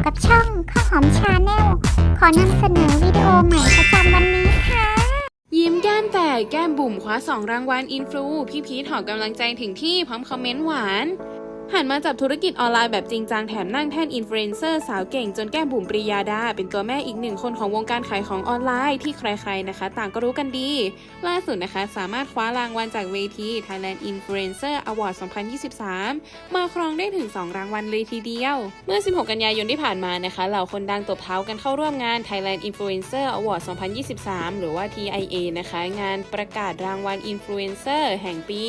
อยู่กับช่องข้าวหอมชาแนล ขอนำเสนอวิดีโอใหม่ประจำวันนี้ค่ะ ยิ้มแก้มแตกแก้มบุ๋มคว้าสองรางวัลอินฟลูพี่พีทหอบกำลังใจถึงที่พร้อมคอมเมนต์หวาน หันมาจับธุรกิจออนไลน์แบบจริงจังแถมนั่งแท่นอินฟลูเอนเซอร์สาวเก่งจนแก้มบุ๋มปริยาดา เป็นตัวแม่อีกหนึ่งคนของวงการขายของออนไลน์ที่ใครๆนะคะ ต่างก็รู้กันดี ล่าสุดนะคะ สามารถคว้ารางวัลจากเวที Thailand Influencer Award 2023 มาครองได้ถึง 2 รางวัลเลยทีเดียว เมื่อ 16 กันยายนที่ผ่านมานะคะเหล่าคนดังตบเท้ากันเข้าร่วมงาน Thailand Influencer Award 2023 หรือว่า TIA นะคะ งานประกาศรางวัล Influencer แห่งปี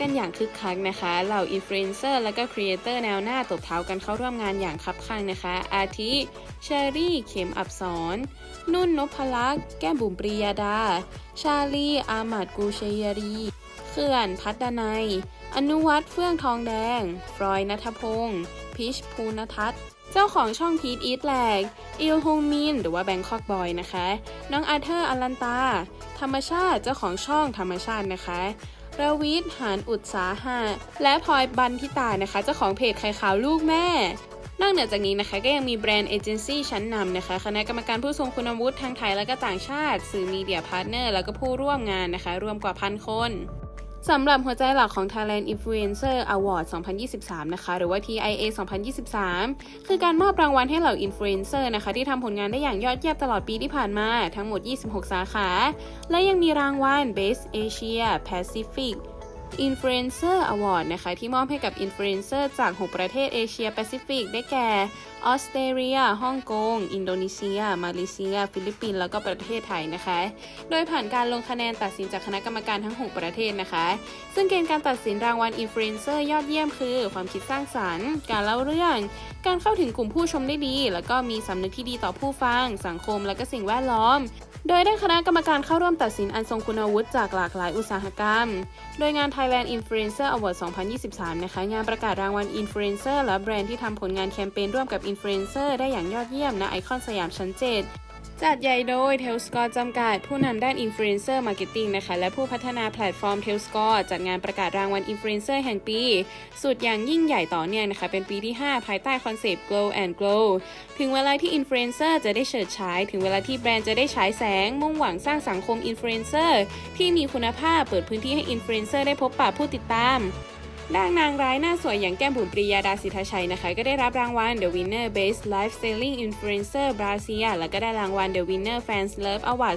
กันอย่างคึกคักนะคะ เหล่าอินฟลูเอนเซอร์และก็ครีเอเตอร์แนวหน้าตบเท้ากันเข้าร่วมงานอย่างคับคั่งนะคะ อาทิเชอรี่ เข็มอับสอนนุ่นนพลักษ์แก้มบุ๋มปรียาดา ชาลี อามาดกูเชยรีเขื่อน พัฒนัย อนุวัฒน์เฟื่องทองแดง ฟรอยนัทพงศ์พิชภูนทัศน์เจ้าของช่องพีทอีทแลกอิลฮงมิน หรือว่าแบงคอกบอยนะคะ น้องอาเธอร์อลันตา ธรรมชาติเจ้าของช่องธรรมชาตินะคะ ระวิทย์หานอุตสาหะ และพลอยบันทิตานะคะ เจ้าของเพจไข่ขาวลูกแม่ นอกเหนือจากนี้นะคะ ก็ยังมีแบรนด์เอเจนซี่ชั้นนำนะคะ คณะกรรมการผู้ทรงคุณวุฒิทั้งไทยและก็ต่างชาติ สื่อมีเดียพาร์ทเนอร์ แล้วก็ผู้ร่วมงานนะคะ รวมกว่าพันคน สำหรับหัวใจหลักของ Thailand Influencer Award 2023 นะคะ หรือว่า TIA 2023 คือการมอบรางวัลให้เหล่าอินฟลูเอนเซอร์นะคะ ที่ทำผลงานได้อย่างยอดเยี่ยมตลอดปีที่ผ่านมา ทั้งหมด 26 สาขา และยังมีรางวัล Best Asia Pacific Influencer Award นะคะ ที่มอบให้กับอินฟลูเอนเซอร์จาก 6 ประเทศเอเชียแปซิฟิกได้แก่ ออสเตรเลีย ฮ่องกง อินโดนีเซีย มาเลเซีย ฟิลิปปินส์ แล้วก็ประเทศไทยนะคะ โดยผ่านการลงคะแนนตัดสินจากคณะกรรมการทั้ง 6 ประเทศนะคะ ซึ่งเกณฑ์การตัดสินรางวัลอินฟลูเอนเซอร์ยอดเยี่ยมคือ ความคิดสร้างสรรค์ การเล่าเรื่อง การเข้าถึงกลุ่มผู้ชมได้ดี แล้วก็มีสำนึกที่ดีต่อผู้ฟัง สังคม และก็สิ่งแวดล้อมโดยได้คณะกรรมการเข้าร่วมตัดสินอันทรงคุณวุฒิจากหลากหลายอุตสาหกรรม โดยงาน Thailand Influencer Award 2023 นะคะ งานประกาศรางวัล Influencer และแบรนด์ที่ทำผลงานแคมเปญร่วมกับ Influencer ได้อย่างยอดเยี่ยมณไอคอนสยามชั้น 7 จัดใหญ่โดย t e l s c o r e จำกัด ผู้นำด้าน Influencer Marketing นะคะ และผู้พัฒนาแพลตฟอร์ม t e l s c o r e จัดงานประกาศรางวัล Influencer แห่งปี สุดอย่างยิ่งใหญ่ต่อเนื่องนะคะ เป็นปีที่ 5 ภายใต้คอนเซปต์ Glow and Glow ถึงเวลาที่ Influencer จะได้เฉิดฉาย ถึงเวลาที่แบรนด์จะได้ฉายแสง มุ่งหวังสร้างสังคม Influencer ที่มีคุณภาพเปิดพื้นที่ให้ Influencer ได้พบปะผู้ติดตาม ด้านนางร้ายหน้าสวยอย่างแก้มบุ๋มปรียาดาสิทธาชัยนะคะ ก็ได้รับรางวัล The Winner Best Lifestyling Influencer Brazil แล้วก็ได้รางวัล The Winner Fans Love Award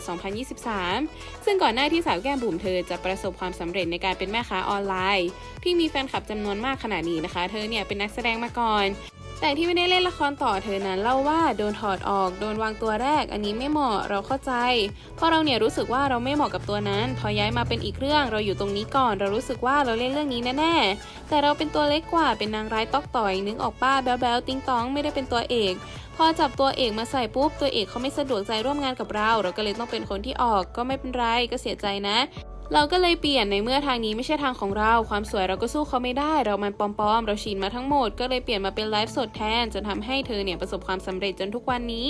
2023 ซึ่งก่อนหน้าที่สาวแก้มบุ๋มเธอจะประสบความสำเร็จในการเป็นแม่ค้าออนไลน์ ที่มีแฟนคลับจำนวนมากขนาดนี้นะคะ เธอเนี่ยเป็นนักแสดงมาก่อน แต่ที่ไม่ได้เล่นละครต่อเธอนั้นเล่าว่าโดนถอดออกโดนวางตัวแรก อันนี้ไม่เหมาะเราเข้าใจ เพราะเราเนี่ยรู้สึกว่าเราไม่เหมาะกับตัวนั้น พอย้ายมาเป็นอีกเรื่องเราอยู่ตรงนี้ก่อน เรารู้สึกว่าเราเล่นเรื่องนี้แน่ๆแต่เราเป็นตัวเล็กกว่าเป็นนางร้ายตอกต่อยนึกออกป้าแบ๊วๆติงตองไม่ได้เป็นตัวเอกพอจับตัวเอกมาใส่ปุ๊บ ตัวเอกเขาไม่สะดวกใจร่วมงานกับเรา เราก็เลยต้องเป็นคนที่ออกก็ไม่เป็นไรก็เสียใจนะ เราก็เลยเปลี่ยนในเมื่อทางนี้ไม่ใช่ทางของเรา ความสวยเราก็สู้เขาไม่ได้ เรามันปลอมๆ เราชินมาทั้งหมด ก็เลยเปลี่ยนมาเป็นไลฟ์สดแทน จนทำให้เธอเนี่ยประสบความสำเร็จจนทุกวันนี้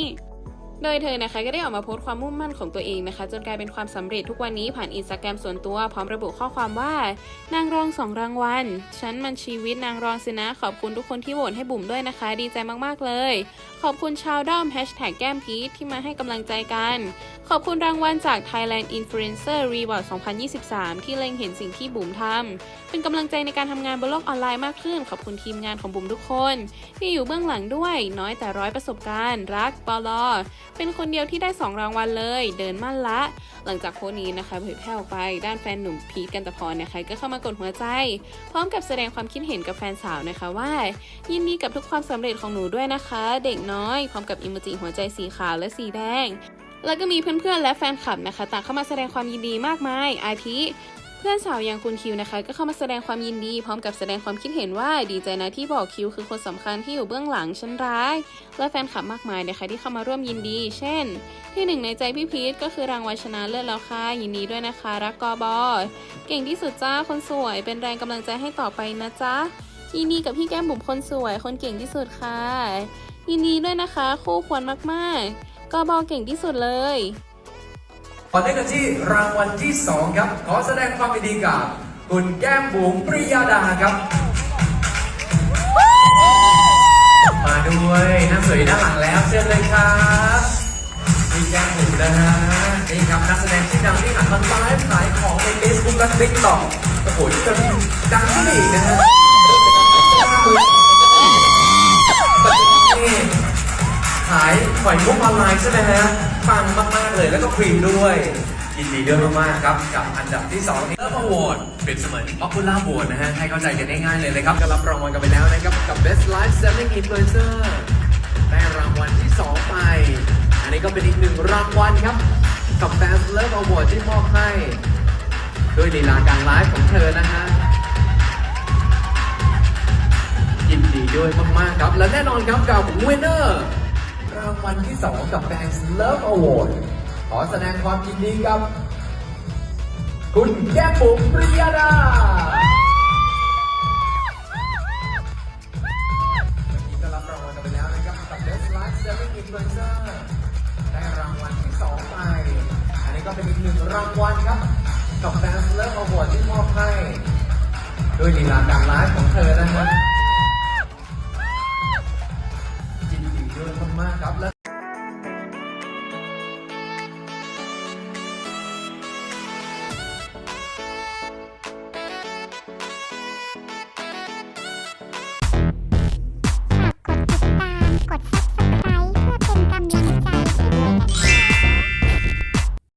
โดยเธอนะคะก็ได้ออกมาโพสต์ความมุ่งมั่นของตัวเองนะคะ จนกลายเป็นความสำเร็จทุกวันนี้ผ่านอินสตาแกรมส่วนตัว พร้อมระบุข้อความว่า นางรองสองรางวัลฉันมันชีวิตนางรองสินะ ขอบคุณทุกคนที่โหวตให้บุ๋มด้วยนะคะ ดีใจมากๆเลย ขอบคุณชาวด้อมแฮชแท็กแก้มพีทที่มาให้กำลังใจกัน ขอบคุณรางวัลจาก Thailand Influencer Reward 2023 ที่เล็งเห็นสิ่งที่บุ๋มทำเป็นกำลังใจในการทำงานบนโลกออนไลน์มากขึ้น ขอบคุณทีมงานของบุ๋มทุกคน ที่อยู่เบื้องหลังด้วย น้อยแต่ร้อยประสบการณ์ รักปลอเป็นคนเดียวที่ได้ 2 รางวัลเลย เดินมั่นละ หลังจากโพสต์นี้นะคะเผยแพร่ออกไป ด้านแฟนหนุ่มพีทกันตะพรนะคะก็เข้ามากดหัวใจ พร้อมกับแสดงความคิดเห็นกับแฟนสาวนะคะว่า ยินดีกับทุกความสำเร็จของหนูด้วยนะคะ เด็กน้อย พร้อมกับอิโมจิหัวใจสีขาวและสีแดงแล้วก็มีเพื่อนๆ และแฟนคลับนะคะ ต่างเข้ามาแสดงความยินดีมากมาย อาทิ เพื่อนสาวอย่างคุณคิวนะคะ ก็เข้ามาแสดงความยินดีพร้อมกับแสดงความคิดเห็นว่าดีใจนะที่บอกคิวคือคนสำคัญที่อยู่เบื้องหลังฉันร้าย และแฟนคลับมากมายนะคะที่เข้ามาร่วมยินดี เช่น ที่หนึ่งในใจพี่พีทก็คือรางวัลชนะเลิศแล้วค่ะยินดีด้วยนะคะรักกอบอเก่งที่สุดจ้าคนสวย เป็นแรงกำลังใจให้ต่อไปนะจ๊ะยินดีกับพี่แก้มบุ๋มคนสวย คนเก่งที่สุดค่ะยินดีด้วยนะคะ คู่ควรมากๆกอบอเก่งที่สุดเลย ต่อเนื่องกันที่รางวัลที่ 2 ครับ ขอแสดงความยินดีกับคุณแก้มบุ๋มปริยาดาครับ มาด้วยนักแสสวยๆด้านหลังแล้วเชิญเลยครับมีแก้มบุ๋มนะฮะนี่ครับนักแสดงชื่อดังที่หันมาไลฟ์ขายของใน Facebook และ TikTok โอ้โหที่จะดังขึ้นอีกนะฮะปัจจุบันนี้ขายหอยมุกออนไลน์ใช่ไหมฮะปังมากๆ เลยแล้วก็ครีมด้วยยินดีด้วยมากๆครับ กับอันดับที่2นี้เลิฟอวอดเป็นเสมือน Popular Award นะฮะ ให้เข้าใจกันง่ายๆเลยนะครับก็รับรางวัลกันไปแล้วนะครับ กับ Best Life Selling Influencer ได้รางวัลที่ 2 ไป อันนี้ก็เป็นอีกหนึ่งรางวัลครับ กับ Fans Love Award ที่มอบให้ด้วยลีลาการไลฟ์ของเธอนะฮะยินดีด้วยมากๆครับ และแน่นอนครับกับ Winner รางวัลที่ 2 กับ Fans Love Award ขอแสดงความยินดีกับ คุณแก้มบุ๋มปริยดาวันนี้ก็รับรางวัลกันไปแล้วนะครับกับ Best Life Selling Influencer ได้รางวัลที่2ไป อันนี้ก็เป็นอีกหนึ่งรางวัลครับ กับ Fans Love Award ที่มอบให้ ด้วยลีลาการไลฟ์ของเธอนะฮะ